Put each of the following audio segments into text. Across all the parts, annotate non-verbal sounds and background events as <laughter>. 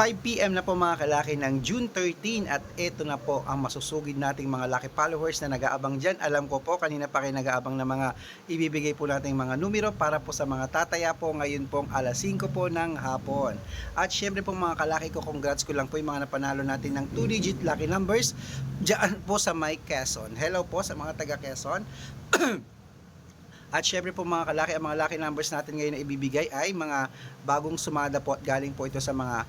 5pm na po mga kalaki ng June 13 at ito na po ang masusugid nating mga lucky followers na nag-aabang dyan. Alam ko po kanina pa kayo nag-aabang ng mga ibibigay po nating mga numero para po sa mga tataya po ngayon pong alas 5 po ng hapon. At syempre po mga kalaki ko, congrats ko lang po yung mga napanalo natin ng 2-digit lucky numbers dyan po sa Mike Quezon. Hello po sa mga taga Quezon. <clears throat> At syempre po mga kalaki, ang mga lucky numbers natin ngayon na ibibigay ay mga bagong sumada po at galing po ito sa mga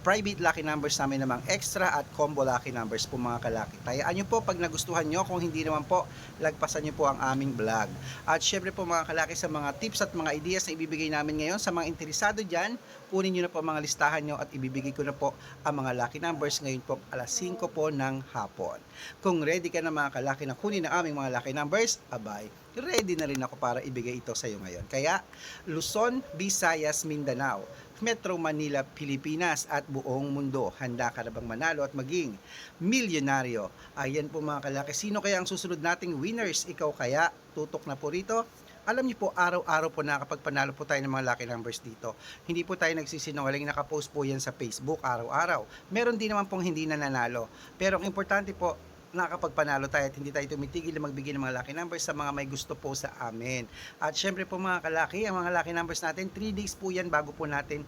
private lucky numbers namin namang extra at combo lucky numbers po mga kalaki. Tayaan nyo po pag nagustuhan nyo, kung hindi naman po, lagpasan nyo po ang aming vlog. At syempre po mga kalaki sa mga tips at mga ideas na ibibigay namin ngayon sa mga interesado dyan, kunin nyo na po mga listahan nyo at ibibigay ko na po ang mga lucky numbers ngayon po alas 5 po ng hapon. Kung ready ka na mga kalaki na kunin ang aming mga lucky numbers, abay, ready na rin ako para ibigay ito sa iyo ngayon. Kaya, Luzon, Visayas, Mindanao, Metro Manila, Pilipinas at buong mundo. Handa ka na bang manalo at maging milyonaryo? Ayan po mga kalaki. Sino kaya ang susunod nating winners? Ikaw kaya? Tutok na po rito. Alam niyo po, araw-araw po nakapagpanalo po tayo ng mga lucky numbers dito. Hindi po tayo nagsisinungaling, nakapost po yan sa Facebook araw-araw. Meron din naman pong hindi nananalo. Pero ang importante po, nakakapagpanalo tayo at hindi tayo tumitigil na magbigay ng mga lucky numbers sa mga may gusto po sa amin. At syempre po mga kalaki, ang mga lucky numbers natin, 3 days po yan bago po natin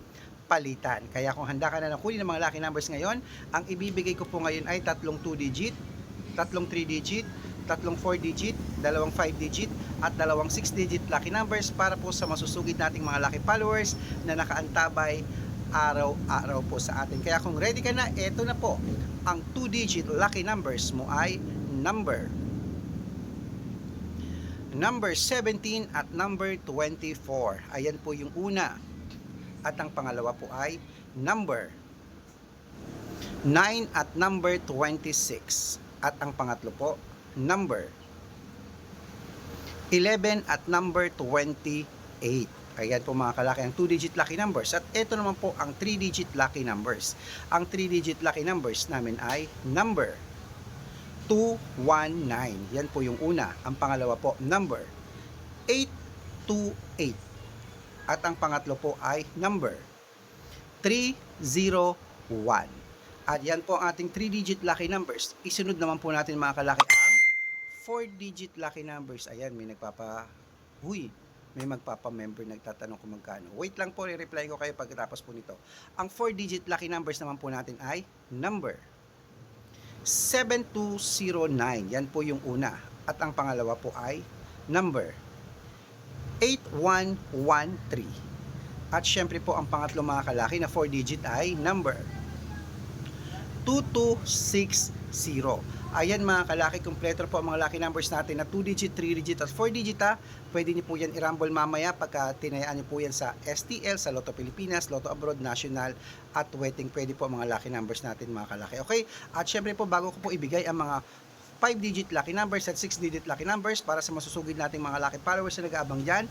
palitan. Kaya kung handa ka na na kunin ng mga lucky numbers ngayon, ang ibibigay ko po ngayon ay tatlong 2 digit, tatlong 3 digit, tatlong 4 digit, dalawang 5 digit, at dalawang 6 digit lucky numbers para po sa masusugid nating mga lucky followers na nakaantabay araw-araw po sa atin. Kaya kung ready ka na, eto na po. Ang 2-digit lucky numbers mo ay number number 17 at number 24. Ayan po yung una. At ang pangalawa po ay number 9 at number 26. At ang pangatlo po, number 11 at number 28. Ayan po mga kalaki ang 2-digit lucky numbers. At ito naman po ang 3-digit lucky numbers. Ang 3-digit lucky numbers namin ay number 219. Yan po yung una. Ang pangalawa po, number 828. At ang pangatlo po ay number 301. At yan po ang ating 3-digit lucky numbers. Isunod naman po natin mga kalaki ang 4-digit lucky numbers. Ayan, may nagpapa... Huy, may magpapa-member nagtatanong kung magkano. Wait lang po, i-reply ko kayo pagkatapos po nito. Ang 4-digit lucky numbers naman po natin ay number 7209. Yan po yung una. At ang pangalawa po ay number 8113. At syempre po ang pangatlo mga kalaki na 4-digit ay number 2260. Ayan mga kalaki, kompleto po ang mga lucky numbers natin na 2-digit, 3-digit at 4-digit ha. Pwede niyo po yan i-rumble mamaya pagka tinayaan niyo po yan sa STL, sa Lotto Pilipinas, Lotto Abroad, National at Wedding. Pwede po ang mga lucky numbers natin mga kalaki. Okay? At syempre po bago ko po ibigay ang mga 5-digit lucky numbers at 6-digit lucky numbers para sa masusugid nating mga lucky followers na nag-aabang dyan.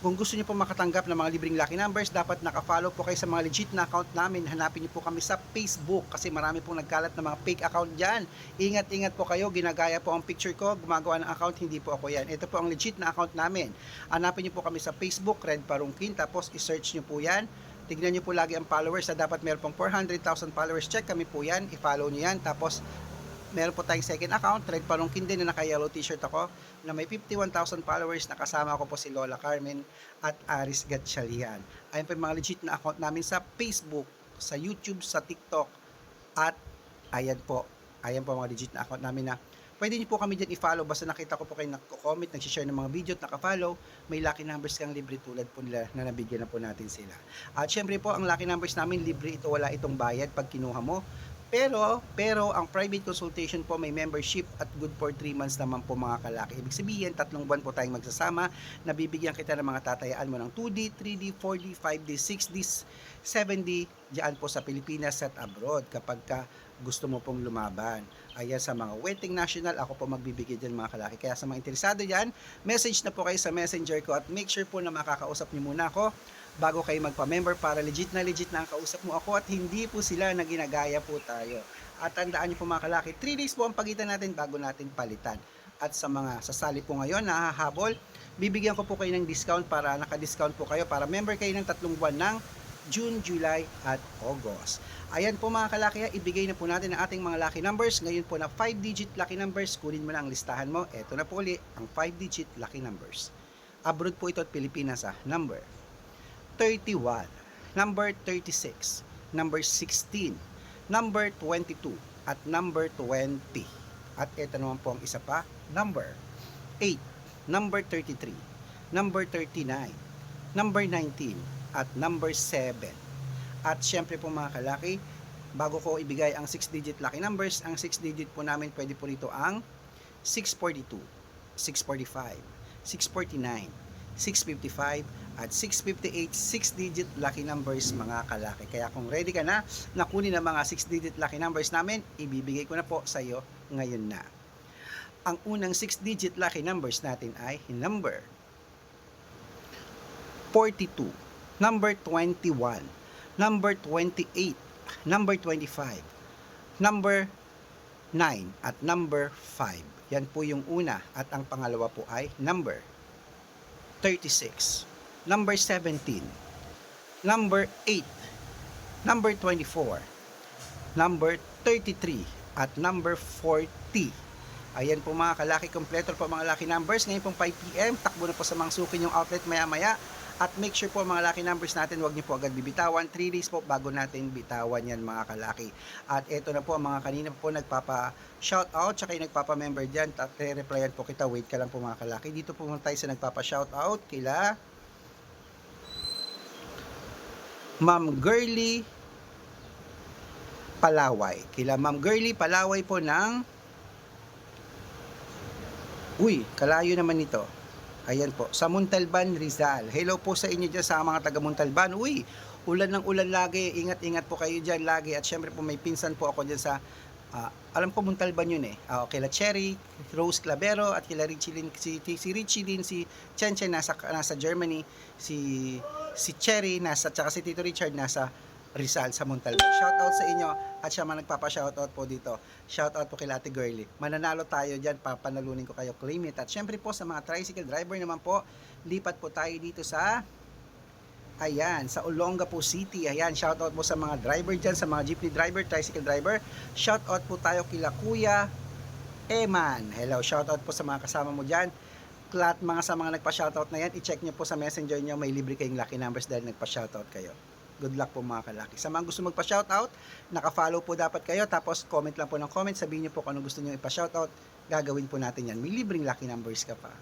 Kung gusto niyo po makatanggap ng mga libreng lucky numbers, dapat naka-follow po kayo sa mga legit na account namin. Hanapin niyo po kami sa Facebook kasi marami pong nagkalat ng mga fake account dyan. Ingat-ingat po kayo, ginagaya po ang picture ko, gumagawa ng account, hindi po ako yan. Ito po ang legit na account namin. Hanapin niyo po kami sa Facebook, Red Parungkin, tapos i-search niyo po yan. Tignan niyo po lagi ang followers na dapat meron pong 400,000 followers. Check kami po yan, i-follow niyo yan. Tapos meron po tayong second account, Red Palongkin din na naka-yellow t-shirt ako na may 51,000 followers. Nakasama ko po si Lola Carmen at Aris Gatchalian. Ayun po yung mga legit na account namin sa Facebook, sa YouTube, sa TikTok at ayan po, ayan po mga legit na account namin na pwede niyo po kami dyan i-follow basta nakita ko po kayo nagko-comment, nag-share ng mga video at naka-follow, may lucky numbers kang libre tulad po nila na nabigyan na po natin sila. At syempre po, ang lucky numbers namin libre ito, wala itong bayad pag kinuha mo. Pero, pero ang private consultation po may membership at good for 3 months naman po mga kalaki. Ibig sabihin, tatlong buwan po tayong magsasama. Nabibigyan kita ng mga tatayaan mo ng 2D, 3D, 4D, 5D, 6D, 7D diyan po sa Pilipinas at abroad kapag ka gusto mo pong lumaban. Ayan sa mga wedding national, ako po magbibigay dyan mga kalaki. Kaya sa mga interesado dyan, message na po kayo sa messenger ko at make sure po na makakausap niyo muna ako bago kayo magpa-member para legit na legit na ang kausap mo ako at hindi po sila na ginagaya po tayo. At tandaan niyo po mga kalaki, 3 days po ang pagitan natin bago natin palitan. At sa mga sasali po ngayon na hahabol, bibigyan ko po kayo ng discount para naka-discount po kayo para member kayo ng tatlong buwan ng June, July, at August. Ayan po mga kalaki, ibigay na po natin ang ating mga lucky numbers. Ngayon po na 5-digit lucky numbers, kunin mo na ang listahan mo. Ito na po uli ang 5-digit lucky numbers. Abroad po ito at Pilipinas ah. Number 31, number 36, number 16, number 22, at number 20. At ito naman po ang isa pa, number 8, number 33, number 39, number 19, at number 7. At syempre po mga kalaki, bago ko ibigay ang 6-digit lucky numbers, ang 6-digit po namin pwede po rito ang 642, 645, 649, 655, at 658 6-digit lucky numbers mga kalaki. Kaya kung ready ka na, nakunin ang mga 6-digit lucky numbers namin, ibibigay ko na po sa iyo ngayon na. Ang unang 6-digit lucky numbers natin ay number 42, number 21, number 28, number 25, number 9, at number 5. Yan po yung una. At ang pangalawa po ay number 36, number 17, number 8, number 24, number 33, at number 40. Ayan po mga kalaki, kompleto po mga lucky numbers. Ngayon pong 5pm, takbo na po sa mga sukin yung outlet maya-maya. At make sure po mga lucky numbers natin, huwag niyo po agad bibitawan. 3 days po bago natin bitawan yan mga kalaki. At ito na po ang mga kanina po nagpapa shout out, tsaka yung nagpapa member dyan. At re-replyan po kita, wait ka lang po mga kalaki. Dito po muna tayo sa nagpapa shout out kila Ma'am Girly Palaway. Kila Ma'am Girly Palaway po ng Uy, kalayo naman ito. Ayan po, sa Montalban, Rizal. Hello po sa inyo dyan sa mga taga Montalban. Uy, ulan ng ulan lagi. Ingat-ingat po kayo dyan lagi. At syempre po may pinsan po ako dyan sa, ah, alam ko Montalban yun eh. Uh, kila Cherry, Rose Clavero, at kila Richie din, si, si Richie din, si Chen Chen nasa, nasa Germany, si, si Cherry, nasa, tsaka si Tito Richard nasa Rizal sa Montalban. Shoutout sa inyo at siya man nagpapa-shoutout po dito. Shoutout po kay Ate Girly. Mananalo tayo dyan, papanalunin ko kayo, claim it. At syempre po sa mga tricycle driver naman po, lipat po tayo dito sa Ayan, sa Olongapo City. Ayan, shoutout po sa mga driver dyan, sa mga jeepney driver, tricycle driver. Shoutout po tayo kila Kuya Eman. Hello, shoutout po sa mga kasama mo dyan. Klat mga sa mga nagpa-shoutout na yan, i-check nyo po sa messenger nyo, may libre kayong lucky numbers dahil nagpa-shoutout kayo. Good luck po mga kalaki. Sa mga gusto magpa-shoutout, naka-follow po dapat kayo. Tapos comment lang po ng comment. Sabihin nyo po kung ano gusto nyo ipa-shoutout. Gagawin po natin yan. May libreng lucky numbers ka pa.